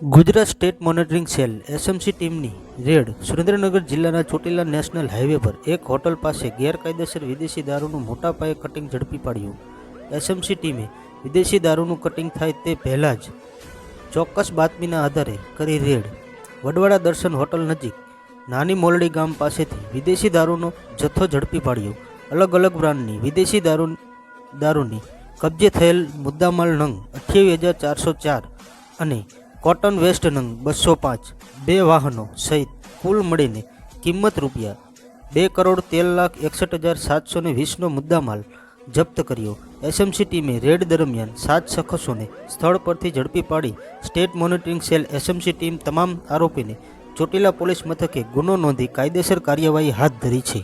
Gujarat state monitoring cell SMC ટીમની raid, Surendranagar જિલ્લાના Chotila national highway પર એક હોટલ પાસે ગેરકાયદેસર વિદેશી દારૂનું મોટા પાયે કટિંગ ઝડપી પાડ્યું. એસએમસી ટીમે વિદેશી દારૂનું કટિંગ થાય તે પહેલાં જ ચોક્કસ બાતમીના આધારે કરી રેડ. વડવાડા દર્શન હોટલ નજીક, નાની મોલડી ગામ પાસેથી વિદેશી દારૂનો જથ્થો ઝડપી પાડ્યો. અલગ અલગ બ્રાન્ડની વિદેશી દારૂ દારૂની કબજે થયેલ મુદ્દામાલ નંગ અઠ્યાવીસ હજાર ચારસો ચાર અને કોટન વેસ્ટ બસો પાંચ, બે વાહનો સહિત કુલ મળીને કિંમત રૂપિયા બે કરોડ તેર લાખ એકસઠ હજાર સાતસો ને વીસનો મુદ્દામાલ જપ્ત કર્યો. એસએમસી ટીમે રેડ દરમિયાન સાત શખસોને સ્થળ પરથી ઝડપી પાડી state monitoring cell SMC team તમામ આરોપીને ચોટીલા પોલીસ મથકે ગુનો નોંધી કાયદેસર કાર્યવાહી હાથ ધરી છે.